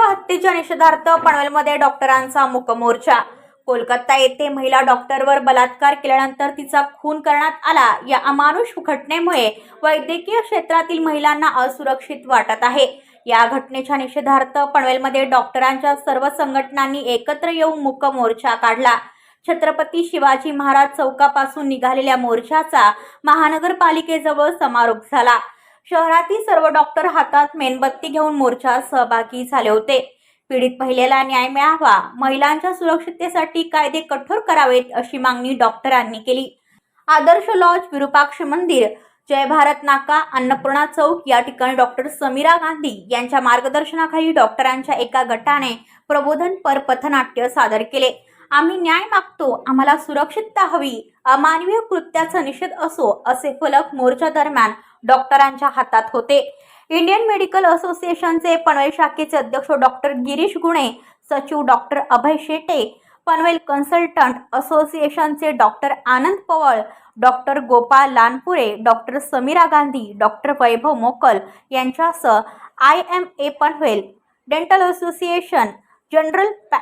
हत्येच्या निषेधार्थ पनवेलमध्ये डॉक्टरांचा मूक मोर्चा कोलकाता येथे महिला डॉक्टरवर बलात्कार केल्यानंतर तिचा खून करण्यात आला. या अमानुष घटनेमुळे वैद्यकीय क्षेत्रातील महिलांना असुरक्षित वाटत आहे. या घटनेच्या निषेधार्थ पनवेलमध्ये डॉक्टरांच्या सर्व संघटनांनी एकत्र येऊन मुकमोर्चा काढला. छत्रपती शिवाजी महाराज चौकापासून निघालेल्या मोर्चाचा महानगरपालिकेजवळ समारोप झाला. शहरातील सर्व डॉक्टर हातात मेणबत्ती घेऊन मोर्चात सहभागी झाले होते. पीडित महिलेला न्याय मिळावा महिलांच्या सुरक्षिततेसाठी कायदे कठोर करावेत अशी मागणी डॉक्टरांनी केली. आदर्श लॉज विरुपाक्ष मंदिर जय भारत नाका अन्नपूर्णा चौक या ठिकाणी डॉक्टर समीरा गांधी यांच्या मार्गदर्शनाखाली डॉक्टरांच्या एका गटाने प्रबोधनपर पथनाट्य सादर केले. आम्ही न्याय मागतो आम्हाला सुरक्षितता हवी अमानवीय कृत्याचा निषेध असो असे फलक मोर्चा दरम्यान डॉक्टरांच्या हातात होते. इंडियन मेडिकल असोसिएशनचे पनवेल शाखेचे अध्यक्ष डॉक्टर गिरीश गुणे सचिव डॉक्टर अभय शेटे पनवेल कन्सल्टंट असोसिएशनचे doctor Anand Paval doctor Gopal Lanpure doctor Samira Gandhi doctor Vaibhav Mokal यांच्यासह I M A Panvel dental association general पॅ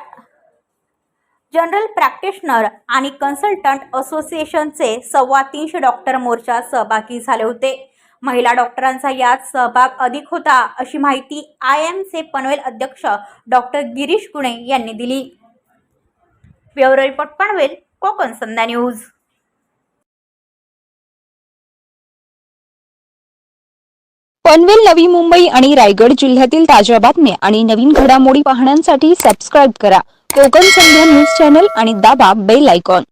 जनरल प्रॅक्टिशनर आणि कन्सल्टंट असोसिएशनचे सव्वा तीनशे डॉक्टर मोर्चा सहभागी झाले होते. महिला डॉक्टरांचा यात सहभाग अधिक होता अशी माहिती आय एम से पनवेल अध्यक्ष डॉक्टर गिरीश गुणे यांनी दिली. Bureau report Panvel Konkan Sandhya news. Panvel Navi Mumbai आणि रायगड जिल्ह्यातील ताज्या बातम्या आणि नवीन घडामोडी पाहण्यासाठी सबस्क्राईब करा. कोकण संध्या न्यूज चॅनल आणि दाबा बेल आयकॉन